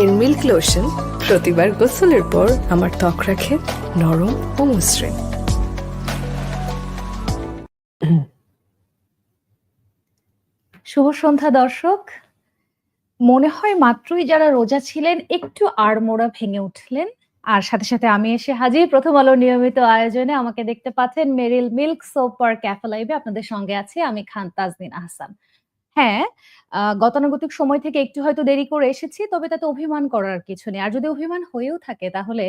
এর milk lotion প্রতিবার গোসলের পর আমার ত্বক রাখে নরম ও মসৃণ। শুভ সন্ধ্যা দর্শক। মনে হয় মাত্রই যারা রোজা ছিলেন একটু আড়মোড়া ভেঙে উঠলেন। আর সাথে সাথে আমি এসে হাজির প্রথম আলো নিয়মিত আয়োজনে আমাকে দেখতে পাচ্ছেন মেরিল মিল্ক সোপার ক্যাফে লাইভে। আপনাদের সঙ্গে আছি আমি খান তাজদিন আহসান। হ্যাঁ গতানুগতিক সময় থেকে একটু হয়তো দেরি করে এসেছি তবে তাতে অভিমান করার কিছু নেই। আর যদি অভিমান হয়েও থাকে তাহলে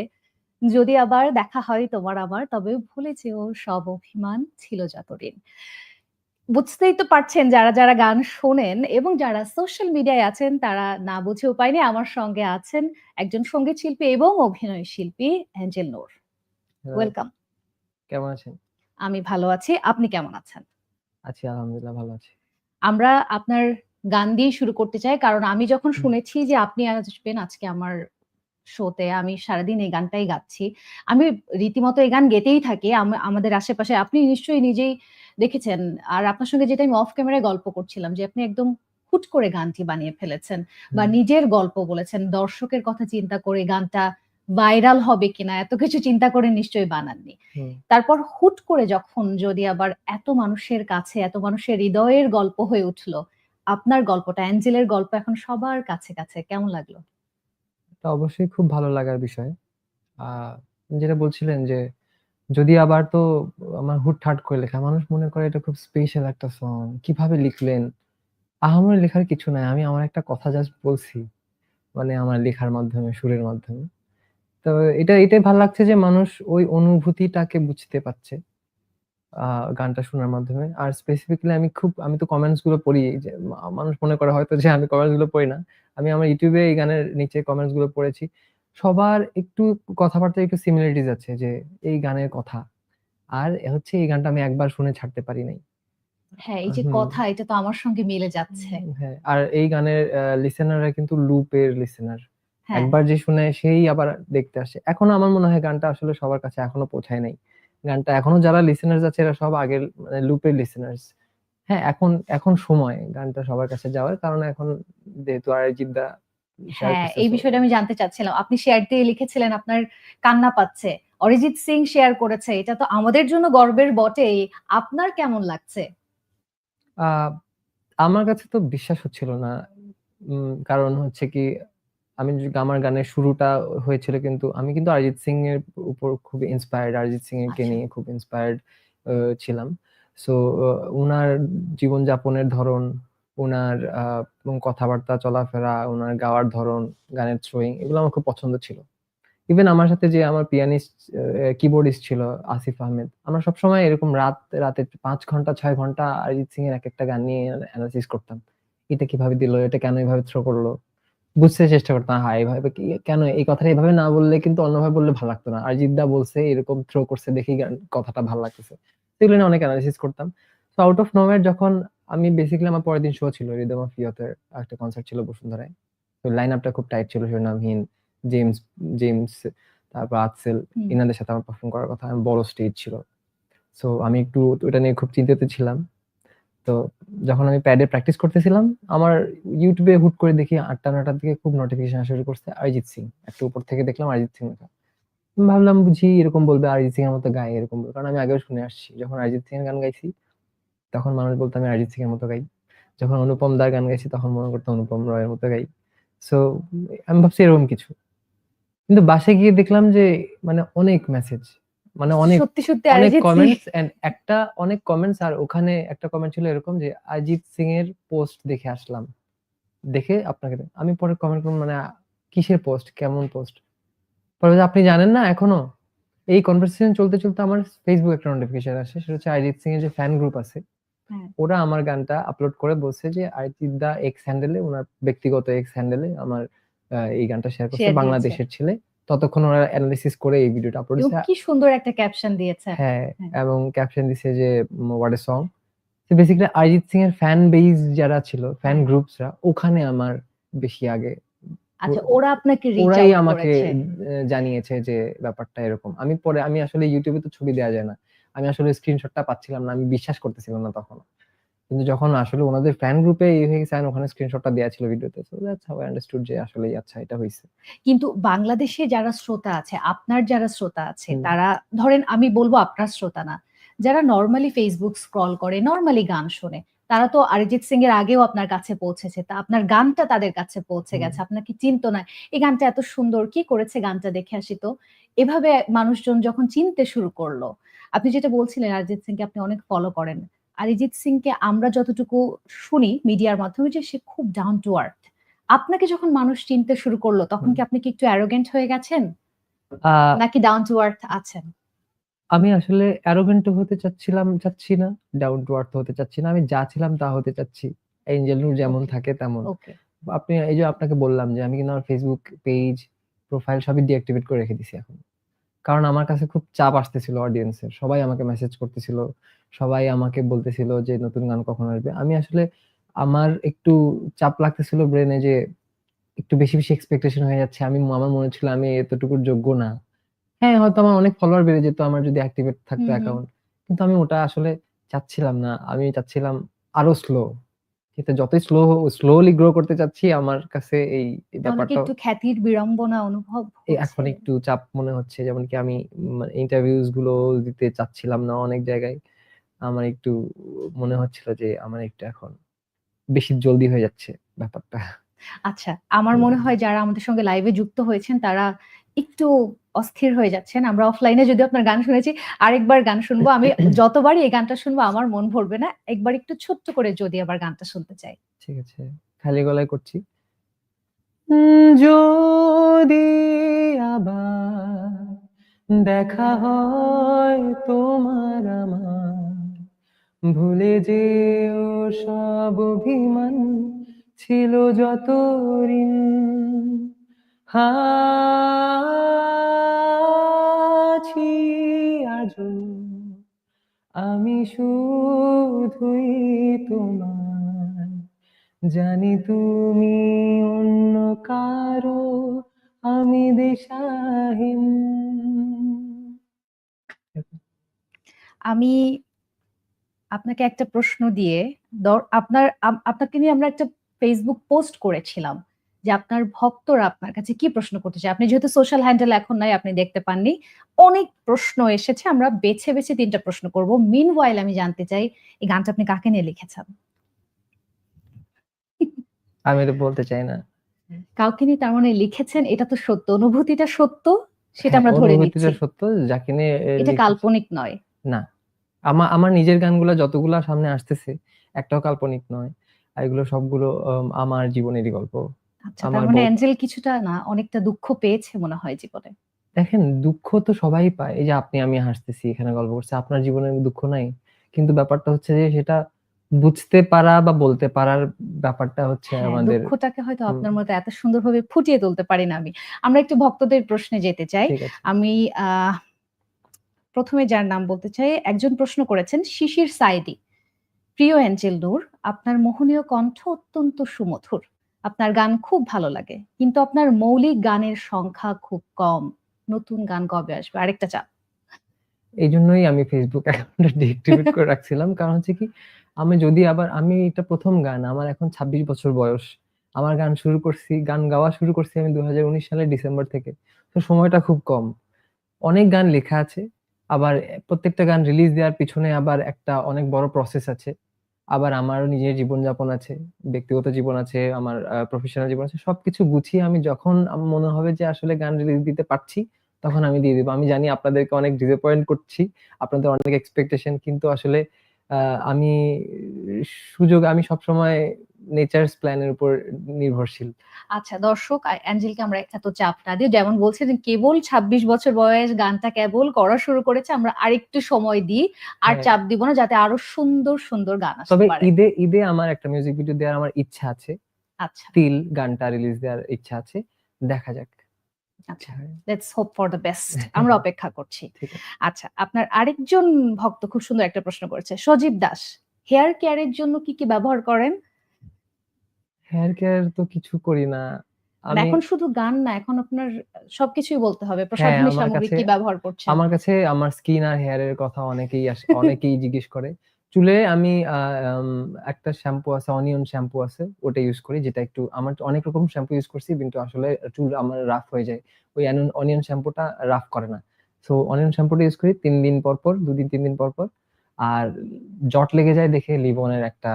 যদি আবার দেখা হয় তোমার আমার তবে ভুলে যেও সব অভিমান ছিল যতদিন। বুঝতেই তো পারছেন যারা যারা গান শোনেন এবং যারা সোশ্যাল মিডিয়ায় আছেন তারা না বুঝে উপায় নেই আমার সঙ্গে আছেন একজন সংগীত শিল্পী এবং অভিনয় শিল্পী অ্যাঞ্জেল নূর। ওয়েলকাম কেমন আছেন? আমি ভালো আছি। আপনি কেমন আছেন? আছি আলহামদুলিল্লাহ ভালো আছি। আমরা আপনার গান দিয়ে শুরু করতে চাই কারণ আমি যখন শুনেছি যে আপনি আসবেন আজকে আমার শোতে আমি সারাদিন এই গানটাই গাচ্ছি। আমি রীতিমতো এই গান গেতেই থাকি আমাদের আশেপাশে আপনি নিশ্চয়ই নিজেই দেখেছেন। আর আপনার সঙ্গে যেটা আমি অফ ক্যামেরায় গল্প করছিলাম যে আপনি একদম হুট করে গানটি বানিয়ে ফেলেছেন বা নিজের গল্প বলেছেন দর্শকের কথা চিন্তা করে গানটা ভাইরাল হবে কিনা এত কিছু চিন্তা করে নিশ্চয়ই বানাননি তারপর হুট করে যখন যদি আবার এত মানুষের কাছে এত মানুষের হৃদয়ের গল্প হয়ে উঠল আপনার গল্পটা অ্যাঞ্জেলের গল্প এখন সবার কাছে কাছে কেমন লাগল এটা অবশ্যই খুব ভালো লাগার বিষয়। যেটা বলছিলেন যে যদি আবার তো আমার হুটহাট করে লেখা মানুষ মনে করে এটা খুব স্পেশাল একটা সং। কীভাবে লিখলেন? আহামরি লেখার কিছু নাই। আমি আমার একটা কথা জাস্ট বলছি। মানে আমার লেখার মাধ্যমে, সুরের মাধ্যমে। তো এটা এটাই ভালো লাগছে যে মানুষ ওই অনুভূতিটাকে বুঝতে পারছে। গানটা শোনার মাধ্যমে। আর স্পেসিফিক্যালি আমি খুব আমি তো কমেন্টসগুলো পড়ি যে মানুষ মনে করে হয়তো যে আমি কমেন্টসগুলো পড়ি না। আমি আমার ইউটিউবে এই গানের নিচে কমেন্টসগুলো পড়েছি। সবার একটু কথাবার্তায় একটু সিমিলারিটিস আছে যে এই গানের কথা। আর হচ্ছে এই গানটা আমি একবার শুনে ছাড়তে পারি নাই। হ্যাঁ এই যে কথা এটা তো আমার সঙ্গে মিলে যাচ্ছে হ্যাঁ, আর এই গানের লিসেনাররা কিন্তু লুপের লিসেনার। হ্যাঁ একবার যে শুনে সেই আবার দেখতে আসে। এখনও আমার মনে হয় গানটা আসলে সবার কাছে এখনও পৌঁছায় নাই। গানটা এখনও যারা লিসেনার্স আছে এরা সব আগের মানে লুপের লিসেনার্স। হ্যাঁ, এখন এখন সময় গানটা সবার কাছে যাওয়ার। কারণ এখন যেহেতু অরিজিৎ দা হ্যাঁ এই বিষয়টা আমি জানতে চাচ্ছিলাম আপনি শেয়ার দিয়ে লিখেছিলেন আপনার কান্না পাচ্ছে অরিজিৎ সিং শেয়ার করেছে এটা তো আমাদের জন্য গর্বের বটেই আপনার কেমন লাগছে আমার কাছে তো বিশ্বাস হচ্ছিল না। উম কারণ হচ্ছে কি আমি আমার গানের শুরুটা হয়েছিল কিন্তু আমি কিন্তু অরিজিৎ সিং এর উপর খুব ইন্সপায়ার্ড। অরিজিৎ সিং এরকে আচ্ছা। নিয়ে খুব ইন্সপায়ার্ড ছিলাম। সো আ উনার জীবনযাপনের ধরন, উনার আ কথাবার্তা চলাফেরা, উনার গাওয়ার ধরন, গানের থ্রোয়িং এগুলো আমার খুব পছন্দ ছিল। ইভেন আমার সাথে যে আমার পিয়ানিস্ট কিবোর্ডিস্ট ছিল আসিফ আহমেদ। আমরা সবসময় এরকম রাত রাতে ৫ ঘণ্টা ৬ ঘণ্টা অরিজিৎ সিং এর এক একটা গান নিয়ে এনালাইসিস করতাম। এটা কীভাবে দিল? এটা কেন এভাবে থ্রো করল? বুঝতে চেষ্টা করতাম, হ্যাঁ, এভাবে কি কেন এই কথাটা এভাবে না বললে কিন্তু অন্যভাবে বললে ভালো লাগতো না। অরিজিৎ দা বলছে এরকম থ্রো করছে দেখি কথাটা ভালো লাগতেছে। এগুলো নিয়ে অনেক এনালাইসিস করতাম। তো আউট অফ নোওয়্যার যখন আমি বেসিক্যালি আমার পরের দিন শো ছিল রিদম অফ ইয়থের একটা কনসার্ট ছিল বসুন্ধরায়। তো লাইন আপটা খুব টাইট ছিল শিরোনামহীন, জেমস জেমস তারপর আর্টসেল হুম। এনাদের সাথে আমার পারফর্ম করার কথা। বড় স্টেজ ছিল। সো আমি একটু ওটা নিয়ে খুব চিন্তিত ছিলাম। তো যখন আমি প্যাডে প্র্যাকটিস করতেছিলাম, আমার ইউটিউবে হুট করে দেখি ৮টা-৯টার দিকে খুব নোটিফিকেশন আসা শুরু করছে অরিজিৎ সিং। একটু উপর থেকে দেখলাম অরিজিৎ সিং। ভাবলাম বুঝি এরকম বলবে অরিজিৎ সিং এর মতো গায় এরকম বলবে। কারণ আমি আগেও শুনে আসছি। যখন অরিজিৎ সিং এর গান গাইছি, তখন মানুষ বলতো আমি অরিজিৎ সিং এর মতো গাই। যখন অনুপম দার গান গাইছি তখন মনে করতো অনুপম রয়ের মতো গাই। সো আমি ভাবছি এরকম কিছু। কিন্তু বাসে গিয়ে দেখলাম যে মানে অনেক মেসেজ। মানে অনেক সত্যি সত্যি অনেক কমেন্টস এন্ড একটা অনেক কমেন্টস আর ওখানে একটা কমেন্ট ছিল এরকম যে অরিজিৎ সিং এর পোস্ট দেখে আসলাম। দেখে আপনাকে আমি পরে কমেন্ট করলাম মানে কিসের পোস্ট? কেমন পোস্ট? পরে আপনি জানেন না এখনও? এই কনভারসেশন চলতে, চলতে আমার ফেসবুক একটা নোটিফিকেশন আসে। সেটা হচ্ছে অরিজিৎ সিং এর যে ফ্যান গ্রুপ আছে। হ্যাঁ। ওরা আমার গানটা আপলোড করে বলছে যে অরিজিৎ দা এক্স হ্যান্ডেলে ওনার ব্যক্তিগত এক্স হ্যান্ডেলে আমার এই গানটা শেয়ার করছে বাংলাদেশের ছেলে। ততক্ষণ ওরা এনালাইসিস করে এই ভিডিওটা আপলোড এবং কি সুন্দর একটা ক্যাপশন দিয়েছে হ্যাঁ, হ্যাঁ। এবং ক্যাপশন দিছে যে হোয়াট এ সং। তো বেসিক্যালি অরিজিৎ সিং এর ফ্যান বেস যারা ছিল, ফ্যান। গ্রুপসরা ওখানে আমার বেশি আগে আচ্ছা ওরা আপনাকে রিচ ওরাই আউট আমাকে করেছে এ জানিয়েছে যে ব্যাপারটা এরকম। আমি পরে আমি আসলে ইউটিউবে তো ছবি দেয়া যায় না। আমি আসলে স্ক্রিনশটটা পাচ্ছিলাম না। আমি বিশ্বাস করতেছিলাম না তখনও। কিন্তু যখন আসলে ওনাদের ফ্যান গ্রুপে এই হয়ে গেছে ওখানে স্ক্রিনশটটা দেয়া ছিল ভিডিওতে so that's how I understood যে আসলেই আচ্ছা এটা হইছে কিন্তু বাংলাদেশে যারা শ্রোতা আছে আপনার যারা শ্রোতা আছে তারা ধরেন আমি বলব আপনার শ্রোতা না যারা নর্মালি ফেসবুক স্ক্রল করে নর্মালি গান শোনে তারা তো অরিজিৎ সিং এর আগেও আপনার কাছে পৌঁছেছে তা আপনার গানটা তাদের কাছে পৌঁছে গেছে আপনার কি চিনতো না এই গানটা এত সুন্দর কি করেছে গানটা দেখে আসি তো? এভাবে মানুষজন যখন চিনতে শুরু করল আপনি যেটা বলছিলেন অরিজিৎ সিংকে আপনি অনেক ফলো করেন অরিজিৎ সিংকে আমরা যতটুকু শুনি মিডিয়ার মাধ্যমে যে সে খুব ডাউন টু আর্থ আপনাকে যখন মানুষ চিনতে শুরু করল তখন কি আপনি কি একটু অ্যারোগেন্ট হয়ে গেছেন? নাকি ডাউন টু আর্থ আছেন? আমি আসলে অ্যারোগেন্ট হতে চাচ্ছিলাম চাচ্ছি না। ডাউন টু আর্থ হতে চাচ্ছি না। আমি যা ছিলাম তা হতে চাচ্ছি। এঞ্জেল নূর যেমন থাকে তেমন। আপনি এই যে আপনাকে বললাম যে আমি কিন্তু আমার ফেসবুক পেজ প্রোফাইল সবই ডিঅ্যাক্টিভেট করে রেখে দিছি এখন। কারণ আমার কাছে খুব চাপ আসতেছিল অডিয়েন্সের সবাই আমাকে মেসেজ করতেছিল সবাই আমাকে বলতেছিল যে নতুন গান কখন আসবে। আমি আসলে আমার একটু চাপ লাগতেছিল ব্রেনে যে একটু বেশি বেশি এক্সপেকটেশন হয়ে যাচ্ছে। আমি আমার মনে ছিল আমি এতটুকুর যোগ্য না। হ্যাঁ হয়তো আমার অনেক ফলোয়ার বেড়ে যেত আমার যদি অ্যাক্টিভেট থাকতো। অ্যাকাউন্ট কিন্তু আমি ওটা আসলে চাচ্ছিলাম না। আমি চাচ্ছিলাম আরও স্লো কিন্তু যতই স্লো স্লোলি গ্রো করতে চাচ্ছি আমার কাছে এই ব্যাপারটা একটু খ্যাতির বিড়ম্বনা অনুভব এখন একটু চাপ মনে হচ্ছে যেমন কি আমি ইন্টারভিউজগুলো দিতে চাচ্ছিলাম না অনেক জায়গায়। আমার একটু মনে হচ্ছিল যে আমার একটু এখন বেশি জলদি হয়ে যাচ্ছে ব্যাপারটা। আচ্ছা আমার মনে হয় যারা আমাদের সঙ্গে লাইভে যুক্ত হয়েছেন তারা একটু অস্থির হয়ে যাচ্ছেন। আমরা অফলাইনে যদি আপনার গান শুনেছি আরেকবার গান শুনব। আমি যতবারই এই গানটা শুনব আমার মন ভরবে না। একবার একটু ছোট্ট করে যদি আবার গানটা শুনতে চাই। ঠিক আছে। খালি গলায় করছি। উম, যদি আবার দেখা হয় তোমার আমার ভুলে যেও সব অভিমান ছিল যত ঋণ আছি আজও। আমি শুধুই তোমার জানি তুমি অন্য কারও, আমি দিশাহীন। আমি আপনাকে একটা প্রশ্ন দিয়ে আপনার আপনাকে নিয়ে আমরা একটা ফেসবুক পোস্ট করেছিলাম। যে আপনার ভক্তরা আপনার কাছে কি প্রশ্ন করতে চায়? আপনি যেহেতু সোশ্যাল হ্যান্ডেল এখন নাই আপনি দেখতে পাননি। অনেক প্রশ্ন এসেছে আমরা বেছে বেছে তিনটা প্রশ্ন করব। মিন ওয়াইল আমি জানতে চাই এই গানটা আপনি কাকে নিয়ে লিখেছেন? আমি এটা বলতে চাই না। কাউকে নিয়ে তার মানে লিখেছেন এটা তো সত্য। অনুভূতিটা সত্য সেটা হ্যাঁ, আমরা ধরে অনুভূতিটা নিচ্ছি। সত্য যাকে নিয়ে এটা কাল্পনিক নয়। না। আমার আমার নিজের গানগুলো যতগুলা সামনে আসতেছে একটাও কাল্পনিক নয়। এগুলো সবগুলো আমার জীবনেরই গল্প। আচ্ছা তার মানে অ্যাঞ্জেল কিছুটা না অনেকটা দুঃখ পেয়েছে মনে হয় জীবনে। দেখেন দুঃখ তো সবাই পায়। এই যে আপনি আমি হাসতেছি এখানে গল্প করছি আপনার জীবনে দুঃখ নাই। কিন্তু ব্যাপারটা হচ্ছে যে সেটা বুঝতে পারা বা বলতে পারার ব্যাপারটা হচ্ছে হ্যাঁ, আমাদের দুঃখটাকে হয়তো আপনার মতো এত সুন্দরভাবে ফুটিয়ে তুলতে পারি না আমি। আমরা একটু ভক্তদের প্রশ্নে যেতে চাই। আমি আহ, প্রথমে যার নাম বলতে চাই একজন প্রশ্ন করেছেন শিশির সাইদি। প্রিয় অ্যাঞ্জেল নূর আপনার মোহনীয় কণ্ঠ অত্যন্ত সুমধুর। আপনার গান খুব ভালো লাগে, কিন্তু আপনার মৌলিক গানের সংখ্যা খুব কম। নতুন গান কবে আসবে? আরেকটা চাপ। এই জন্যই আমি ফেসবুক অ্যাকাউন্টটা ডিএক্টিভেট করে রাখছিলাম। কারণ হচ্ছে কি, আমি যদি আবার, আমি এটা প্রথম গান, আমার এখন ছাব্বিশ বছর বয়স। আমার গান শুরু করছি, গান গাওয়া শুরু করছি আমি দু হাজার উনিশ সালের ডিসেম্বর থেকে। তো সময়টা খুব কম। অনেক গান লেখা আছে, আবার প্রত্যেকটা গান রিলিজ দেওয়ার পিছনে আবার একটা অনেক বড় প্রসেস আছে। আবার আমারও নিজের জীবনযাপন আছে, ব্যক্তিগত জীবন আছে, আমার প্রফেশনাল জীবন আছে, সবকিছু গুছিয়ে আমি যখন মনে হবে যে আসলে গান রিলিজ দিতে পারছি, তখন আমি দিয়ে দিব। আমি জানি আপনাদেরকে অনেক ডিসঅ্যাপয়েন্ট করছি, আপনাদের অনেক এক্সপেকটেশন কিন্তু আসলে আমি সুযোগ, আমি সবসময় নেচার্স প্ল্যানের উপর নির্ভরশীল। আচ্ছা দর্শক অ্যাঞ্জেলকে আমরা এত চাপ না দিয়ে যেমন বলছিলেন কেবল ২৬ বছর বয়স গানটা কেবল করা শুরু করেছে আমরা আরেকটু সময় দিই আর হ্যাঁ। চাপ দিব না যাতে আরও সুন্দর সুন্দর গান আসতে তবে ঈদে ঈদে আমার একটা মিউজিক ভিডিও দেওয়ার আমার ইচ্ছা আছে। আচ্ছা। তিল গানটা রিলিজ দেওয়ার ইচ্ছা আছে। দেখা যাক। আচ্ছা let's hope for the best আমরা অপেক্ষা করছি। আচ্ছা আপনার আরেকজন ভক্ত খুব সুন্দর একটা প্রশ্ন করেছে। সজীব দাস হেয়ার কেয়ারের জন্য কি কি ব্যবহার করেন? হেয়ার কেয়ার তো কিছু করি না আমি এখন শুধু গান না এখন আপনার সবকিছুই বলতে হবে প্রসাধনী হ্যাঁ, সামগ্রী কি ব্যবহার করছেন আমার কাছে আমার স্কিন আর হেয়ারের কথা অনেকেই আসে অনেকেই জিজ্ঞেস করে চুলে আমি একটা শ্যাম্পু আছে, অনিয়ন শ্যাম্পু আছে। ওটা ইউজ করি যেটা একটু আমার অনেক রকম শ্যাম্পু ইউজ করছি কিন্তু আসলে চুল আমার রাফ হয়ে যায়। ওই অনিয়ন শ্যাম্পুটা রাফ করে না। সো অনিয়ন শ্যাম্পুটা ইউজ করি তিন দিন পর, পর দুদিন তিন দিন পর, পর। আর জট লেগে যায় দেখে লিভনের একটা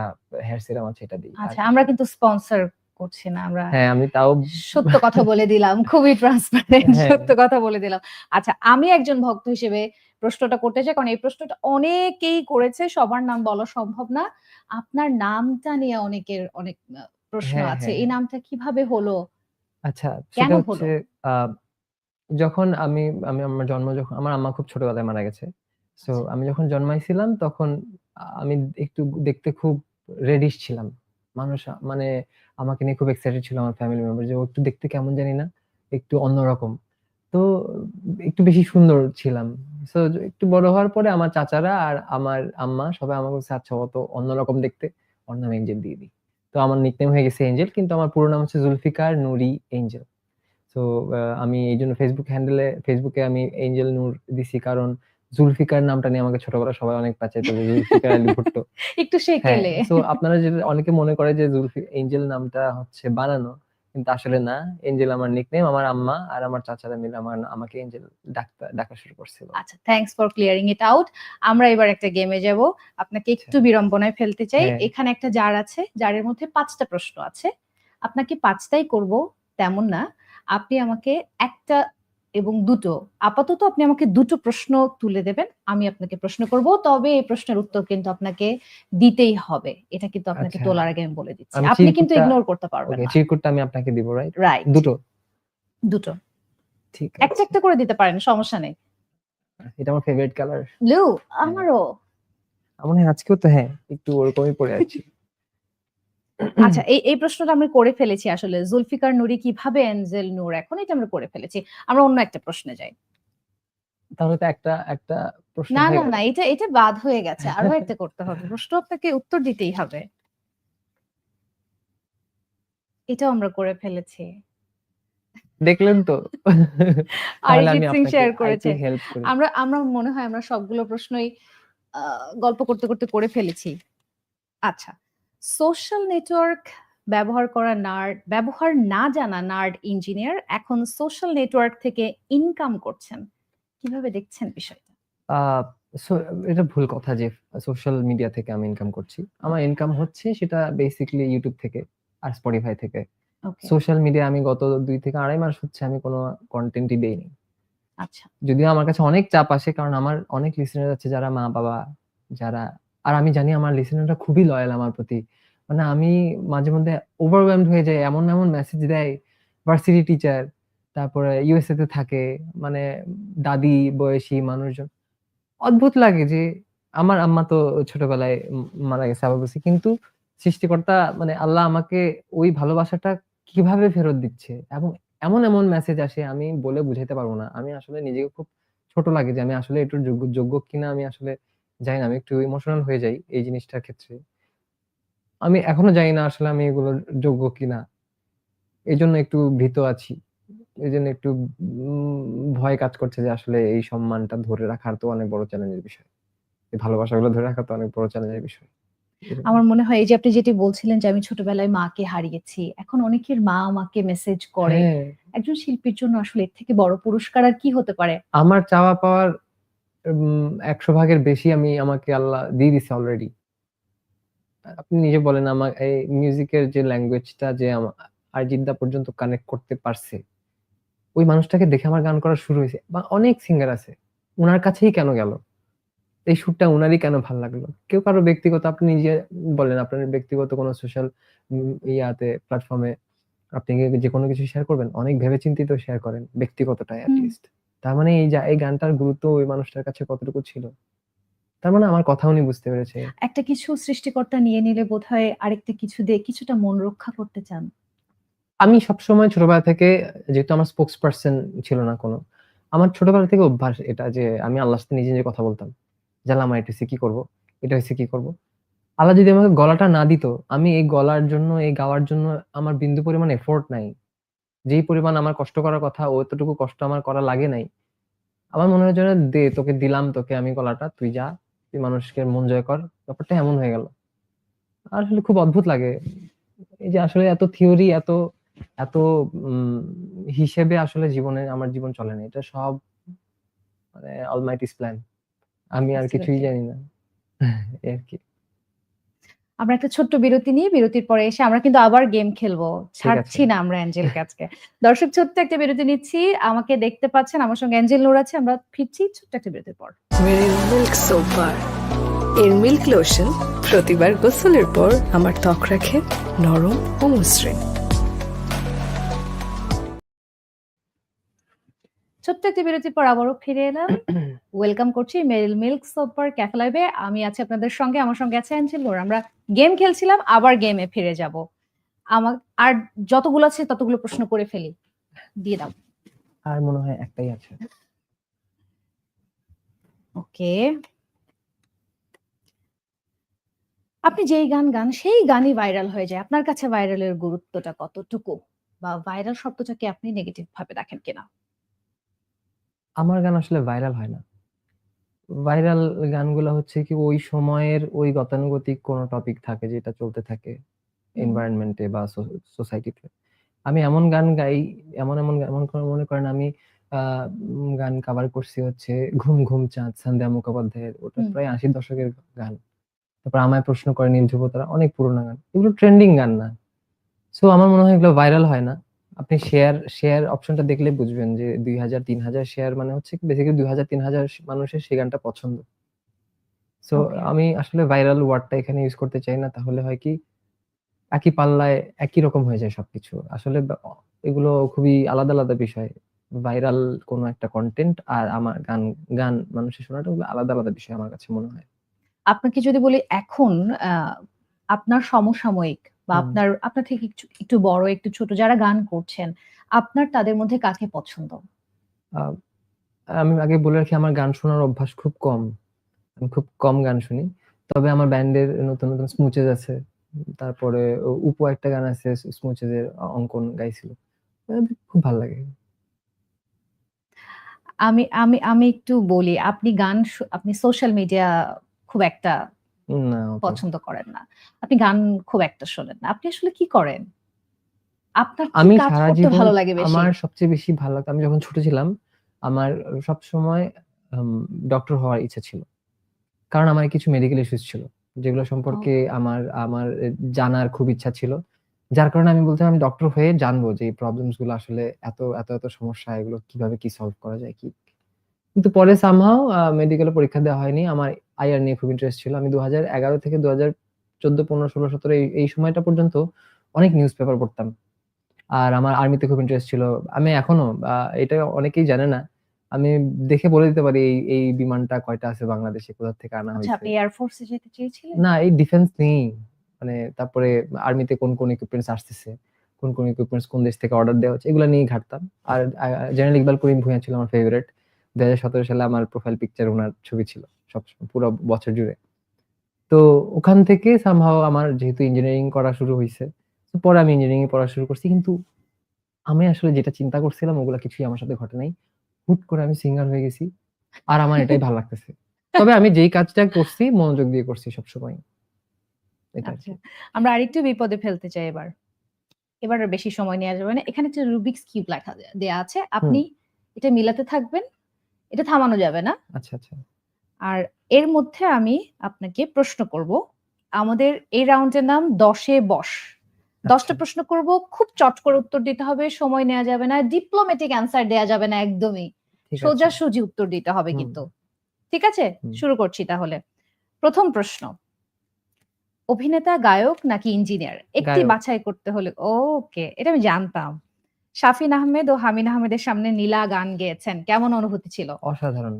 হেয়ার সিরাম আছে এটা দিই। আচ্ছা, আমরা কিন্তু স্পন্সর করছি না। আমরা হ্যাঁ, আমি তাও সত্য কথা বলে দিলাম। খুবই ট্রান্সপারেন্ট হ্যাঁ। সত্য কথা বলে দিলাম। আচ্ছা, আমি একজন ভক্ত হিসেবে প্রশ্নটা করতে চাই কারণ এই প্রশ্নটা অনেকেই করেছে। সবার নাম বলা সম্ভব না। আপনার নামটা নিয়ে অনেকের অনেক প্রশ্ন হ্যাঁ, আছে। হ্যাঁ। এই নামটা কীভাবে হলো? আচ্ছা, কেন সেটা হলো? হচ্ছে যখন আমি আমি আমার জন্ম যখন আমার আম্মা খুব ছোটবেলায় মারা গেছে। সো আচ্ছা। আমি যখন জন্মাইছিলাম তখন আমি একটু দেখতে খুব রেডিশ ছিলাম। মানুষ মানে আমাকে নিয়ে খুব এক্সাইটেড ছিল আমার ফ্যামিলি মেম্বার যে ও একটু দেখতে কেমন জানি না? একটু অন্যরকম। তো একটু বেশি সুন্দর ছিলাম। সো একটু বড় হওয়ার পরে আমার চাচারা আর আমার আম্মা সবাই আমাকে বলছে, "আচ্ছা ও তো অন্যরকম দেখতে। ওর নাম এঞ্জেল দিয়ে দিই।" তো আমার নিকনেম হয়ে গেছে এঞ্জেল কিন্তু আমার পুরো নাম হচ্ছে জুলফিকার নুরি এঞ্জেল। তো আমি এই জন্য ফেসবুক হ্যান্ডেলে ফেসবুকে আমি এঞ্জেল নূর দিছি কারণ জুলফিকার নামটা নিয়ে আমাকে ছোটবেলা সবাই অনেক পেঁচাইতো যে জুলফিকার আলী ভুট্টো। একটু হ্যাঁ, সেকেলে। সো আপনারা যেটা অনেকে মনে করে যে জুলফি এঞ্জেল নামটা হচ্ছে বানানো। কিন্তু আসলে না। এঞ্জেল আমার নিকনেম। আমার আম্মা আর আমার চাচারা মিলে আমার আমাকে এঞ্জেল ডাকতা ডাকা শুরু করছিল। আচ্ছা, thanks for clearing it out. আমরা এবার একটা গেমে যাব। আপনাকে একটু আচ্ছা। বিড়ম্বনায় ফেলতে চাই। হ্যাঁ। এখানে একটা জার আছে। জারের মধ্যে পাঁচটা প্রশ্ন আছে। আপনাকে ৫ টাই করব তেমন না। আপনি আমাকে ১ টা এবং দুটো আপাতত আপনি আমাকে দুটো প্রশ্ন তুলে দেবেন। আমি আপনাকে প্রশ্ন করব। তবে এই প্রশ্নের উত্তর কিন্তু আপনাকে দিতেই হবে। এটা কিন্তু আপনাকে আচ্ছা। তোলার আগে আমি বলে দিচ্ছি। আপনি কিন্তু ইগনোর করতে পারবেন না। চিরকুটটা আমি আপনাকে দিব রাইট? রাইট। দুটো? ২ টো। ঠিক একটা, আছে। একটা একটা করে দিতে পারেন সমস্যা নেই। এটা আমার ফেভারিট কালার। ব্লু। আমারও। আমার আজকেও তো হ্যাঁ, একটু ওরকমই পড়ে আছি। আচ্ছা, এই এই প্রশ্নটা আমি করে ফেলেছি আসলে। জুলফিকার নুরি কীভাবে এঞ্জেল নূর এখন এটা আমরা করে ফেলেছি। আমরা অন্য একটা প্রশ্নে যাই। তাহলে তো একটা একটা প্রশ্ন না, না, না এটা এটা বাদ হয়ে গেছে। আরও একটা করতে হবে। প্রশ্ন আপনাকে উত্তর দিতেই হবে। এটাও আমরা করে ফেলেছি। দেখলেন তো? অরিজিৎ সিং শেয়ার করেছে। আমরা আমরা মনে হয় আমরা সবগুলো প্রশ্নই গল্প করতে, করতে করে ফেলেছি। আচ্ছা, সোশ্যাল নেটওয়ার্ক ব্যবহার করা নার্ড ব্যবহার না জানা নার্ড ইঞ্জিনিয়ার এখন সোশ্যাল নেটওয়ার্ক থেকে ইনকাম করছেন। কীভাবে দেখছেন বিষয়টা? এটা ভুল কথা যে সোশ্যাল মিডিয়া থেকে আমি ইনকাম করছি। আমার ইনকাম হচ্ছে সেটা বেসিক্যালি ইউটিউব থেকে আর Spotify থেকে। সোশ্যাল মিডিয়া আমি গত দুই থেকে ২.৫ মাস হচ্ছে আমি কোনো কন্টেন্টই দেইনি। আচ্ছা। যদিও আমার কাছে অনেক চাপ আসে কারণ আমার অনেক লিসেনার আছে যারা মা-বাবা, যারা আর আমি জানি আমার লিসেনাররা খুবই লয়াল আমার প্রতি। মানে আমি মাঝে মধ্যে ওভারওয়েলমড হয়ে যাই। এমন, এমন মেসেজ দেয় ভার্সিটি টিচার, তারপরে ইউএসএ তে থাকে, মানে দাদি বয়সী মানুষজন। অদ্ভুত লাগে যে আমার আম্মা তো ছোটবেলায় মারা গেছে আবার বলছি। কিন্তু সৃষ্টিকর্তা মানে আল্লাহ আমাকে ওই ভালোবাসাটা কীভাবে ফেরত দিচ্ছে এবং এমন, এমন মেসেজ আসে আমি বলে বুঝাইতে পারব না। আমি আসলে নিজেকে খুব ছোট লাগে যে আমি আসলে এটার যোগ্য যোগ্য কিনা আমি আসলে জানি না। আমি একটু ইমোশনাল হয়ে যাই এই জিনিসটার ক্ষেত্রে। আমি এখনও জানি না আসলে আমি এগুলোর যোগ্য কিনা। এই জন্য একটু ভীত আছি। এই জন্য একটু ভয় কাজ করছে যে আসলে এই সম্মানটা ধরে রাখার তো অনেক বড় চ্যালেঞ্জের বিষয়। এই ভালোবাসাগুলো ধরে রাখা তো অনেক বড় চ্যালেঞ্জের বিষয়। আমার মনে হয় এই যে আপনি যেটি বলছিলেন যে আমি ছোটবেলায় মাকে হারিয়েছি। এখন অনেকের মা আমাকে মেসেজ করে। হ্যাঁ। একজন শিল্পীর জন্য আসলে এর থেকে বড় পুরস্কার আর কি হতে পারে? আমার চাওয়া পাওয়ার ১০০ ভাগের বেশি আমি আমাকে আল্লাহ দিয়ে দিছে অলরেডি। আপনি নিজে বলেন আমার এই মিউজিকের যে ল্যাঙ্গুয়েজটা যে আরজিৎ পর্যন্ত কানেক্ট করতে পারছে। ওই মানুষটাকে দেখে আমার গান করা শুরু হইছে। বা অনেক সিঙ্গার আছে। ওনার কাছেই কেন গেল? এই সুরটা ওনারই কেন ভালো লাগল? কেউ কারও ব্যক্তিগত আপনি নিজে বলেন আপনার ব্যক্তিগত কোনো সোশ্যাল ইয়াতে প্ল্যাটফর্মে আপনি কি যেকোনো কিছু শেয়ার করবেন? অনেক ভেবে চিন্তিত শেয়ার করেন ব্যক্তিগতটাই এট হুম। লিস্ট। তার মানে এই যা এই গানটার গুরুত্ব ওই মানুষটার কাছে কতটুকু ছিল? তার মানে আমার কথা উনি বুঝতে পেরেছে। একটা কিছু সৃষ্টিকর্তা নিয়ে নিলে বোধহয় আরেকটা কিছু দিয়ে কিছুটা মন রক্ষা করতে চান। আমি সবসময় ছোটবেলা থেকে যেহেতু আমার স্পোকস পারসন ছিল না কোনো। আমার ছোটবেলা থেকে অভ্যাস এটা যে আমি আল্লাহর সাথে নিজে, নিজে কথা বলতাম। আল্লাহ আমার এটা কি করব? এটা হইছে কি করব? আল্লাহ যদি আমাকে গলাটা না দিত, আমি এই গলার জন্য, এই গাওয়ার জন্য আমার বিন্দু পরিমাণ এফোর্ট নাই। যেই পরিমাণ আমার কষ্ট করার কথা অতটুকু কষ্ট আমার করা লাগে নাই। আমার মনে হয় যেন দে তোকে দিলাম তোকে আমি গলাটা তুই যা তুই মানুষকে মন জয় কর। ব্যাপারটা এমন হয়ে গেল। আর আসলে খুব অদ্ভুত লাগে। এই যে আসলে এত থিওরি এত এত উম, হিসেবে আসলে জীবনে আমার জীবন চলে না। এটা সব মানে অলমাইটিস প্ল্যান আমি আর কিছুই. জানি না। আর কি। আমরা একটা ছোট্ট বিরতি নিয়ে বিরতির পরে এসে আমরা কিন্তু আবার গেম খেলব। ছাড়ছি না আমরা অ্যাঞ্জেল কাজকে দর্শক ছোট্ট একটা বিরতি নিচ্ছি। আমাকে দেখতে পাচ্ছেন আমার সঙ্গে অ্যাঞ্জেল নোর আছে আমরা ফিরছি ছোট্ট একটা বিরতির পর। মিল্ক এর মিল্ক লোশন প্রতিবার গোসলের পর আমার ত্বক রাখে নরম ও মসৃণ। ছোট্ট একটা বিরতির পর আবারও ফিরে এলাম। ওয়েলকাম করছি মেরিল মিল্ক সোপার ক্যাফে লাইভে আমি আছি আপনাদের সঙ্গে আমার সঙ্গে আছে অ্যাঞ্জেল আমরা গেম খেলছিলাম আবার গেমে ফিরে যাব। আমার আর যতগুলো আছে ততগুলো প্রশ্ন করে ফেলি। দিয়ে দাও। আর মনে হয় একটাই আছে। ওকে। আপনি যেই গান গান সেই গানই ভাইরাল হয়ে যায়। আপনার কাছে ভাইরালের গুরুত্বটা কতটুকু? বা ভাইরাল শব্দটাকে আপনি নেগেটিভ ভাবে দেখেন কিনা? আমার গান আসলে ভাইরাল হয় না। ভাইরাল গানগুলো হচ্ছে কি ওই সময়ের ওই গতানুগতিক কোনো টপিক থাকে যেটা চলতে থাকে এনভায়রনমেন্টে বা সোসাইটিতে আমি এমন গান গাই এমন এমন এমন মনে করেন আমি আহ, গান কভার করছি হচ্ছে ঘুম ঘুম চাঁদ সন্ধ্যা মুখোপাধ্যায়ের। ওটা প্রায় আশি দশকের গান। তারপর আমায় প্রশ্ন করে নীল ধ্রুবতারা অনেক পুরোনো গান। এগুলো ট্রেন্ডিং গান না। সো আমার মনে হয় এগুলো ভাইরাল হয় না। আপনি শেয়ার শেয়ার অপশনটা দেখলে বুঝবেন যে দুই হাজার তিন হাজার শেয়ার মানে হচ্ছে বেসিক্যালি দুই হাজার তিন হাজার মানুষের সেই গানটা পছন্দ। সো আমি আসলে ভাইরাল ওয়ার্ডটা এখানে ইউজ করতে চাই না তাহলে হয় কি একই পাল্লায় একই রকম হয়ে যায় সবকিছু। আসলে এগুলো খুবই আলাদা আলাদা বিষয়। ভাইরাল কোনো একটা কন্টেন্ট আর আমার গান গান মানুষের শোনাটা ওগুলো আলাদা আলাদা বিষয় আমার কাছে মনে হয়। আপনাকে যদি বলি এখন আপনার সমসাময়িক বা আপনার আপনার থেকে একটু একটু বড় একটু ছোট যারা গান করছেন আপনার তাদের মধ্যে কাকে পছন্দ? আমি আগে বলে রাখি আমার গান শোনার অভ্যাস খুব কম। আমি খুব কম গান শুনি। তবে আমার ব্যান্ডের নতুন নতুন স্মুচেস আছে। তারপরে উপো একটা গান আছে স্মুচেস এর অঙ্কন গাইছিল। খুব ভালো লাগে। আমি আমি আমি একটু বলি আপনি গান আপনি সোশ্যাল মিডিয়া খুব একটা না পছন্দ করেন না। আপনি গান খুব একটা শোনেন না। আপনি আসলে কি করেন? আপনার কি আমি কাজ সারা করতে জীবন ভালো লাগে বেশি? আমার সবচেয়ে বেশি ভালো লাগতো আমি যখন ছোট ছিলাম আমার সব সময় ডক্টর হওয়ার ইচ্ছা ছিল। কারণ আমার কিছু মেডিকেল ইস্যুস ছিল যেগুলো সম্পর্কে আমার আমার জানার খুব ইচ্ছা ছিল। যার কারণে আমি বলতে আমি ডক্টর হয়ে জানব যে এই প্রবলেমসগুলো আসলে এত এত এত সমস্যা এগুলো কীভাবে কি সলভ করা যায় কি কিন্তু পরে সামহাও মেডিকেলে পরীক্ষা দেওয়া হয়নি। আমার আইআর নিয়ে খুব ইন্টারেস্ট ছিল। আমি দু এগারো থেকে দু হাজার চোদ্দ পনেরো ষোলো সতেরো এই- সময়টা পর্যন্ত অনেক নিউজ পেপার পড়তাম। আর আমার আর্মিতে খুব ইন্টারেস্ট ছিল। আমি এখনও এটা অনেকেই জানে না। আমি দেখে বলে দিতে পারি এই এই বিমানটা কয়টা আছে বাংলাদেশে কোথা থেকে আনা আচ্ছা হয়েছে। আপনি এয়ারফোর্সে যেতে চেয়েছিলেন? না এই ডিফেন্স নেই মানে তারপরে আর্মিতে কোন কোন ইকুইপমেন্টস আসতেছে কোন কোন ইকুইপমেন্টস কোন দেশ থেকে অর্ডার দেওয়া হচ্ছে এগুলো নিয়ে ঘাটতাম। আর জেনারেল ইকবাল করিম ভূঁইয়া ছিল আমার ফেভারিট দু হাজার সতেরো সালে আমার প্রোফাইল পিকচার ওনার ছবি ছিল সব পুরো বছর জুড়ে। তো ওখান থেকে সামহাও আমার যেহেতু ইঞ্জিনিয়ারিং করা শুরু হয়েছে তো পরে আমি ইঞ্জিনিয়ারিং পড়া শুরু করছি কিন্তু আমি আসলে যেটা চিন্তা করছিলাম ওগুলো কিছুই আমার সাথে ঘটে নাই। হুট করে আমি সিঙ্গার হয়ে গেছি আর আমার এটাই ভালো লাগতেছে। তবে আমি যেই কাজটা করছি মনোযোগ দিয়ে করছি সবসময়। আচ্ছা আমরা আরেকটু বিপদে ফেলতে চাই এবার। এবার বেশি সময় নেওয়া যাবে না। এখানে একটা রুবিক্স কিউব লেখা দেয়া আছে। আপনি এটা মিলাতে থাকবেন এটা থামানো যাবে না। আচ্ছা আচ্ছা। আর এর মধ্যে আমি আপনাকে প্রশ্ন করব আমাদের এই রাউন্ডের নাম দশে বস। দশটা আচ্ছা, প্রশ্ন করব খুব চট করে উত্তর দিতে হবে সময় নেওয়া যাবে না ডিপ্লোম্যাটিক অ্যান্সার দেওয়া যাবে না একদমই। ঠিক আছে। সোজাসুজি উত্তর দিতে হবে কিন্তু। ঠিক আছে? শুরু করছি তাহলে। প্রথম প্রশ্ন অভিনেতা গায়ক নাকি ইঞ্জিনিয়ার একটি বাছাই করতে হলে ওকে এটা আমি জানতাম। শাফিন আহমেদ ও হামিন আহমেদের সামনে নীলা গান গেয়েছেন। কেমন অনুভূতি ছিল? অসাধারণ।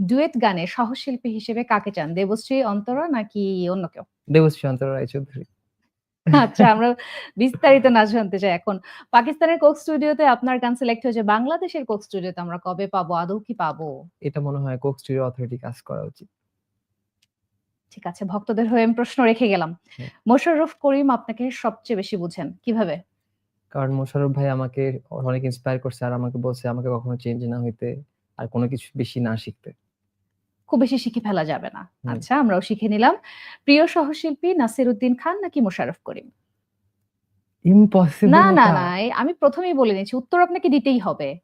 ডুয়েট গানে সহশিল্পী হিসেবে কাকে চান দেবশ্রী অন্তরা নাকি অন্য কেউ? দেবশ্রী অন্তর রায়চৌধুরী আচ্ছা আমরা বিস্তারিত না জানতে চাই এখন। পাকিস্তানের কোক স্টুডিওতে আপনার গান সিলেক্ট হয়েছে বাংলাদেশের কোক স্টুডিওতে আমরা কবে পাবো আদৌ কি পাবো? এটা মনে হয় কোক স্টুডিও অথরিটি কাজ করা উচিত। ঠিক আছে ভক্তদের হয়ে প্রশ্ন রেখে গেলাম। হ্যাঁ। মোশাররফ করিম আপনাকে সবচেয়ে বেশি বুঝেন কীভাবে? কারণ মোশাররফ ভাই আমাকে অনেক ইন্সপায়ার করছে আর আমাকে বলছে আমাকে কখনো চেঞ্জ না হইতে আর কোনো কিছু বেশি না শিখতে। খুব বেশি শিখে ফেলা যাবে না। আচ্ছা আমরাও শিখে নিলাম। প্রিয় সহশিল্পী নাসির উদ্দিন খান নাকি মোশাররফ করিম? ইম্পসিবল না না না আমি প্রথমেই বলে নিয়েছি উত্তর আপনাকে দিতেই হবে।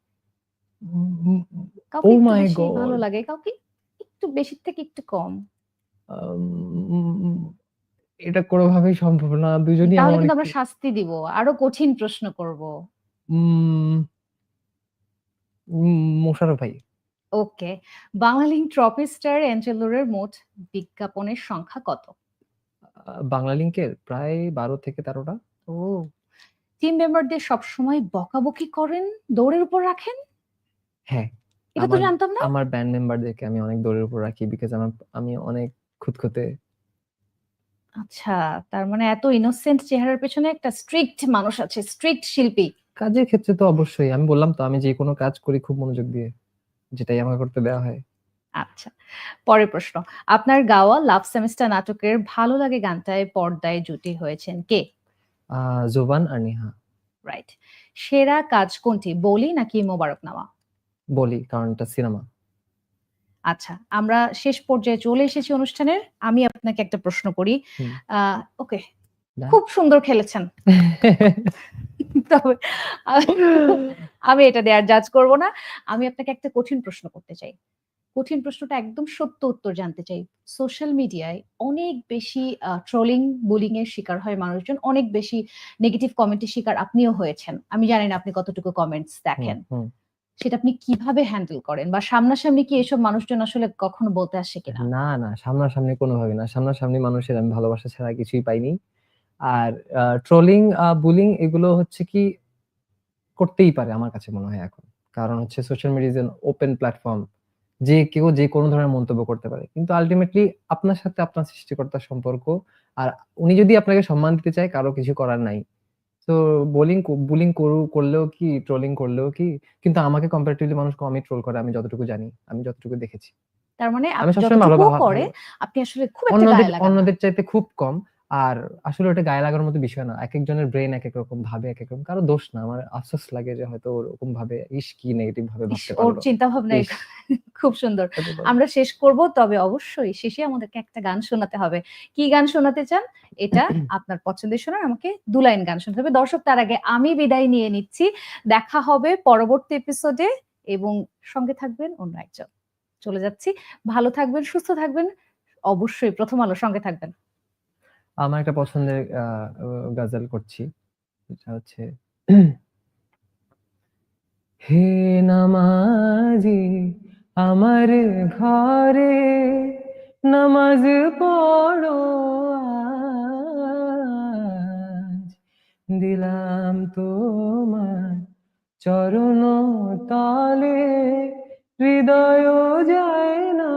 my বেশি God. ভালো লাগে কাউকে একটু বেশি থেকে একটু কম। এটা কোনোভাবেই সম্ভব না। দুজনই তাহলে কিন্তু আমরা শাস্তি দিব। আরও কঠিন প্রশ্ন করব। উম, ভাই। ওকে। বাংলালিংক ট্রপি স্টার অ্যাঞ্জেলোরের মোট বিজ্ঞাপনের সংখ্যা কত? আহ, বাংলা লিংকের প্রায় বারো থেকে তেরোটা। ও। টিম মেম্বারদের সবসময় বকাবকি করেন? দৌড়ের উপর রাখেন? হ্যাঁ। এটা তো জানতাম না। আমার ব্যান্ড মেম্বারদেরকে আমি অনেক দৌড়ের উপর রাখি বিকজ আমার আমি অনেক খুঁতখুঁতে আচ্ছা তার মানে এত ইনোসেন্ট চেহারার পেছনে একটা স্ট্রিক্ট মানুষ আছে স্ট্রিক্ট শিল্পী। কাজের ক্ষেত্রে তো অবশ্যই আমি বললাম তো আমি যে কোনো কাজ করি খুব মনোযোগ দিয়ে যেটাই আমাকে করতে দেওয়া হয়। আচ্ছা পরের প্রশ্ন। আপনার গাওয়া লাভ সেমিস্টার নাটকের ভালো লাগে গানটায় পর্দায় জুটি হয়েছেন কে? জোবান আর নিহা। রাইট সেরা কাজ কোনটি বলি নাকি মোবারকনামা? বলি কারণ এটা সিনেমা। আচ্ছা আমরা শেষ পর্যায়ে চলে এসেছি অনুষ্ঠানের। আমি আপনাকে একটা প্রশ্ন করি। ওকে খুব সুন্দর খেলেছেন। তবে আমি- এটা দেয়ার জাজ করব না। আমি আপনাকে একটা কঠিন প্রশ্ন করতে চাই। কঠিন প্রশ্নটা একদম সত্য উত্তর জানতে চাই। সোশ্যাল মিডিয়ায় অনেক বেশি ট্রোলিং বুলিং এর শিকার হয় মানুষজন। অনেক বেশি নেগেটিভ কমেন্টের শিকার আপনিও হয়েছেন। আমি জানি না আপনি কতটুকু কমেন্টস দেখেন। সেটা আপনি কীভাবে হ্যান্ডেল করেন? বা সামনাসামনি কি এসব মানুষজন আসলে কখনো বলতে আসে কিনা? না না, সামনাসামনি কোনোভাবে না। সামনাসামনি মানুষের আমি ভালোবাসা ছাড়া কিছুই পাইনি। আর ট্রোলিং বুলিং এগুলো হচ্ছে কি করতেই পারে আমার কাছে মনে হয় এখন। কারণ হচ্ছে সোশ্যাল মিডিয়া ওপেন প্ল্যাটফর্ম যে কেউ যে কোনো ধরনের মন্তব্য করতে পারে। কিন্তু আলটিমেটলি আপনার সাথে আপনার সৃষ্টিকর্তার সম্পর্ক। আর উনি যদি আপনাকে সম্মান দিতে চায়, কারও কিছু করার নাই। তো বোলিং বুলিং করু করলেও কি ট্রোলিং করলেও কি কিন্তু আমাকে কম্পারেটিভলি মানুষ কমই ট্রোল করে আমি যতটুকু জানি আমি যতটুকু দেখেছি। তার মানে আমি সবসময় ভালো করে। আপনি আসলে খুব একটা। অন্যদের চাইতে খুব কম। আর আসলে ওটা গায়ে লাগার মতো বিষয় না। এক একজনের ব্রেন এক এক রকম ভাবে এক এক রকম কারও দোষ না। আমার আফসোস লাগে যে হয়তো ওরকম ভাবে ইস কি নেগেটিভ ভাবে ভাবতে ওর পারল। চিন্তা ভাবনা খুব সুন্দর। আমরা শেষ করব তবে অবশ্যই শেষে আমাদেরকে একটা গান শোনাতে হবে। কি গান শোনাতে চান? এটা আপনার পছন্দের শোনার আমাকে দু লাইন গান শুনতে হবে। দর্শক তার আগে আমি বিদায় নিয়ে নিচ্ছি। দেখা হবে পরবর্তী এপিসোডে এবং সঙ্গে থাকবেন অন্য একজন। চলে যাচ্ছি। ভালো থাকবেন সুস্থ থাকবেন। অবশ্যই প্রথম আলো সঙ্গে থাকবেন। আমার একটা পছন্দের গজল করছি। এটা হচ্ছে হে নামাজি, আমার ঘরে নামাজ পড়ো দিলাম তোমার চরণ তলে, হৃদয় যায় না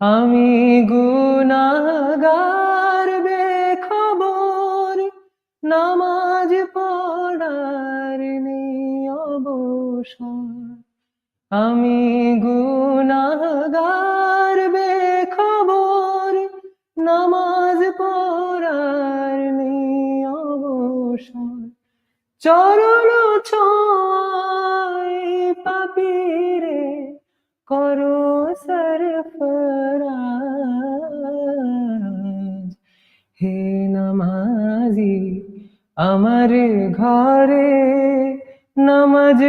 আমি গুনাগার বেখবর, নামাজ পড়ার নেই অবসর। আমি গুনাগার বেখবর, নামাজ পড়ার নেই অবসর। চরণ ছয় আমার ঘরে নামাজ